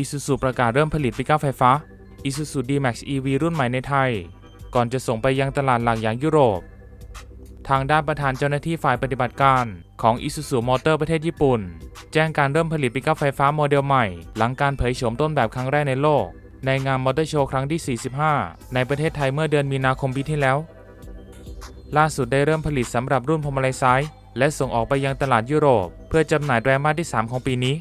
Isuzu ประกาศเริ่มผลิตปิกอัพไฟฟ้า Isuzu D-Max EV รุ่นใหม่ในไทย ก่อนจะส่งไปยังตลาดหลักอย่างยุโรป ทางด้านประธานเจ้าหน้าที่ฝ่ายปฏิบัติการของ Isuzu Motor ประเทศญี่ปุ่น แจ้งการเริ่มผลิตปิกอัพไฟฟ้าโมเดลใหม่ หลังการเผยโฉมต้นแบบครั้งแรกในโลก ในงานมอเตอร์โชว์ครั้งที่ 45 ในประเทศไทยเมื่อเดือนมีนาคมปีที่แล้ว ล่าสุดได้เริ่มผลิตสำหรับรุ่นพวงมาลัยซ้าย และส่งออกไปยังตลาดยุโรป เพื่อจำหน่ายไตรมาสที่ 3 ของปีนี้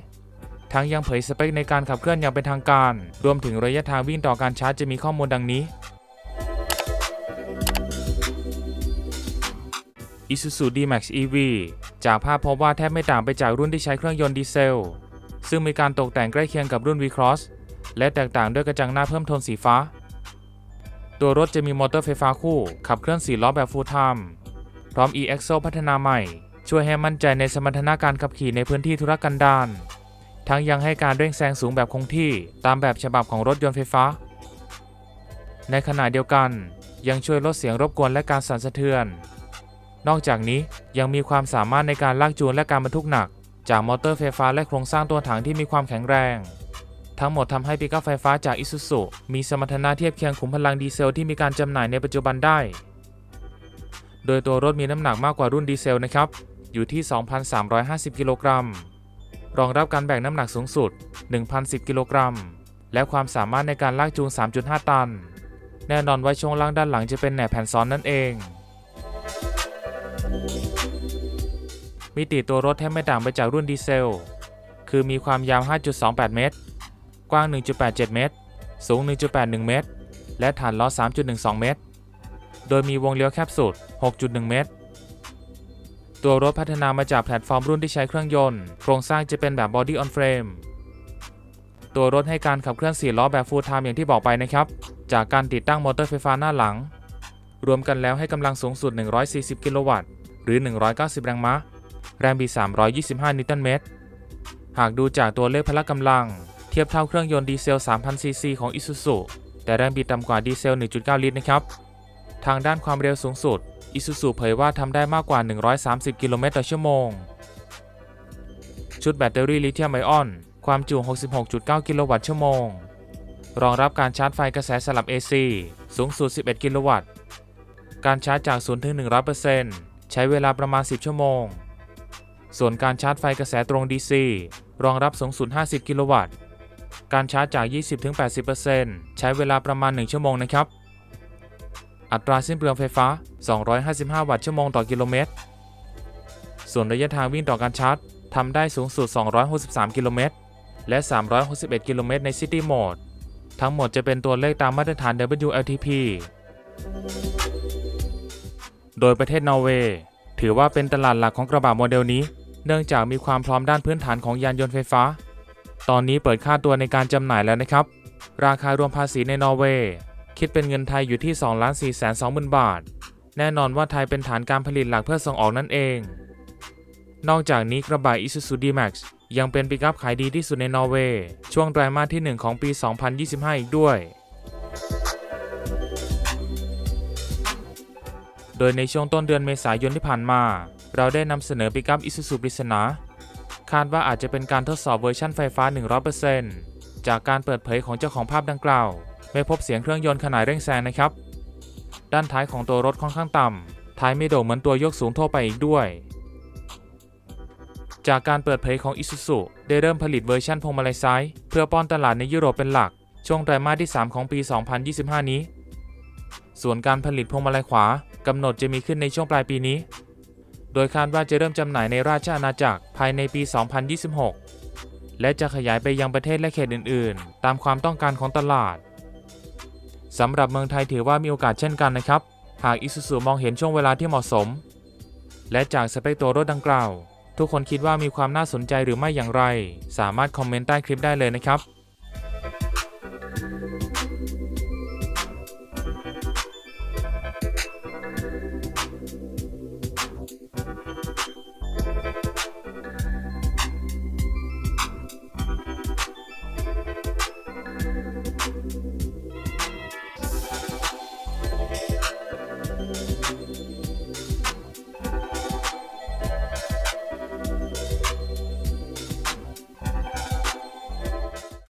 ทั้งยังเผยสเปคในการขับเคลื่อนอย่างเป็นทางการ รวมถึงระยะทางวิ่งต่อการชาร์จจะมีข้อมูลดังนี้ Isuzu D-Max EV จากภาพพบว่าแทบไม่ต่างไปจากรุ่นที่ใช้เครื่องยนต์ดีเซล ซึ่งมีการตกแต่งใกล้เคียงกับรุ่น V-Cross และแตกต่างด้วยกระจังหน้าเพิ่มโทนสีฟ้า ตัวรถจะมีมอเตอร์ไฟฟ้าคู่ ขับเคลื่อน4ล้อแบบ Full Time พร้อม e-axle พัฒนาใหม่ ช่วยให้มั่นใจในสมรรถนะการขับขี่ในพื้นที่ธุรกันดาร ทั้งยังให้การเร่งแซงสูงแบบคงที่ตามแบบฉบับของรถยนต์ไฟฟ้า ในขณะเดียวกันยังช่วยลดเสียงรบกวนและการสั่นสะเทือน นอกจากนี้ยังมีความสามารถในการลากจูงและการบรรทุกหนัก จากมอเตอร์ไฟฟ้าและโครงสร้างตัวถังที่มีความแข็งแรง ทั้งหมดทำให้ปิกอัพไฟฟ้าจาก Isuzu มีสมรรถนะเทียบเคียงขุมพลังดีเซลที่มีการจำหน่ายในปัจจุบันได้ โดยตัวรถมีน้ำหนักมากกว่ารุ่นดีเซลนะครับ อยู่ที่ 2,350 กิโลกรัม รองรับการแบกน้ำหนักสูงสุด 1,010 กิโลกรัม และความสามารถในการลากจูง 3.5 ตัน แน่นอนว่าช่วงล่างด้านหลังจะเป็นแหนบแผ่นซ้อนนั่นเอง มิติตัวรถแทบไม่ต่างไปจากรุ่นดีเซล คือมีความยาว 5.28 เมตร กว้าง 1.87 เมตร สูง 1.81 เมตร และฐานล้อ 3.12 เมตร โดยมีวงเลี้ยวแคบสุด 6.1 เมตร ตัวรถพัฒนามาจากแพลตฟอร์มรุ่นที่ใช้เครื่องยนต์ โครงสร้างจะเป็นแบบ Body on Frame ตัวรถให้การขับเคลื่อน4ล้อแบบ Full Time อย่างที่บอกไปนะครับ จากการติดตั้งมอเตอร์ไฟฟ้าหน้าหลัง รวมกันแล้วให้กำลังสูงสุด 140 กิโลวัตต์ หรือ 190 แรงม้า แรงบิด 325 นิวตันเมตร หากดูจากตัวเลขพละกำลัง เทียบเท่าเครื่องยนต์ดีเซล 3,000 ซีซีของ Isuzu แต่แรงบิดต่ำกว่าดีเซล 1.9 ลิตรนะครับ ทางด้านความเร็วสูงสุด Isuzu เผยว่าทำได้มากกว่า 130 กิโลเมตรต่อชั่วโมง ชุดแบตเตอรี่ลิเธียมไอออน ความจุ 66.9 กิโลวัตต์ชั่วโมง รองรับการชาร์จไฟกระแสสลับ AC สูงสุด 11 กิโลวัตต์ การชาร์จจาก 0 ถึง 100%ใช้เวลาประมาณ 10 ชั่วโมง ส่วนการชาร์จไฟกระแสตรง DC รองรับสูงสุด 50 กิโลวัตต์ การชาร์จจาก 20-80%ใช้เวลาประมาณ 1 ชั่วโมงนะครับ อัตราสิ้นเปลืองไฟฟ้า 255 วัตต์ชั่วโมงต่อกิโลเมตร ส่วนระยะทางวิ่งต่อการชาร์จทำได้สูงสุด 263 กิโลเมตร และ 361 กิโลเมตรใน City Mode ทั้งหมดจะเป็นตัวเลขตามมาตรฐาน WLTP โดยประเทศนอร์เวย์ถือว่าเป็นตลาดหลักของกระบะโมเดลนี้ เนื่องจากมีความพร้อมด้านพื้นฐานของยานยนต์ไฟฟ้า ตอนนี้เปิดค่าตัวในการจำหน่ายแล้วนะครับ ราคารวมภาษีในนอร์เวย์ คิดเป็นเงินไทยอยู่ที่ 2 4 2 0 0 0 บาท แน่นอนว่าไทยเป็นฐานการผลิตหลักเพื่อส่งออกนั่นเอง นอกจากนี้กระบะ Isuzu D-Max ยังเป็นปิกอัพขายดีที่สุดในนอร์เวย์ ช่วงไตรมาสที่ 1 ของปี 2025 อีกด้วย โดยในช่วงต้นเดือนเมษายนที่ผ่านมา เราได้นำเสนอปิกอัพ Isuzu ปริศนาคาดว่าอาจจะเป็นการทดสอบเวอร์ชันไฟฟ้า 100%จากการเปิดเผยของเจ้าของภาพดังกล่าว ไม่พบเสียงเครื่องยนต์ขนาดเร่งแซงนะครับ ด้านท้ายของตัวรถค่อนข้างต่ำ ท้ายไม่โด่งเหมือนตัวยกสูงทั่วไปอีกด้วย จากการเปิดเผยของ Isuzu ได้เริ่มผลิตเวอร์ชันพวงมาลัยซ้าย เพื่อป้อนตลาดในยุโรปเป็นหลัก ช่วงไตรมาสที่ 3 ของปี 2025 นี้ ส่วนการผลิตพวงมาลัยขวากำหนดจะมีขึ้นในช่วงปลายปีนี้ โดยคาดว่าจะเริ่มจำหน่ายในราชอาณาจักรภายในปี 2026 และจะขยายไปยังประเทศและเขตอื่น ๆ ตามความต้องการของตลาด สำหรับเมืองไทยถือว่ามีโอกาสเช่นกันนะครับ หากอิสุสุมองเห็นช่วงเวลาที่เหมาะสม และจากสเปคตัวรถดังกล่าว ทุกคนคิดว่ามีความน่าสนใจหรือไม่อย่างไร สามารถคอมเมนต์ใต้คลิปได้เลยนะครับ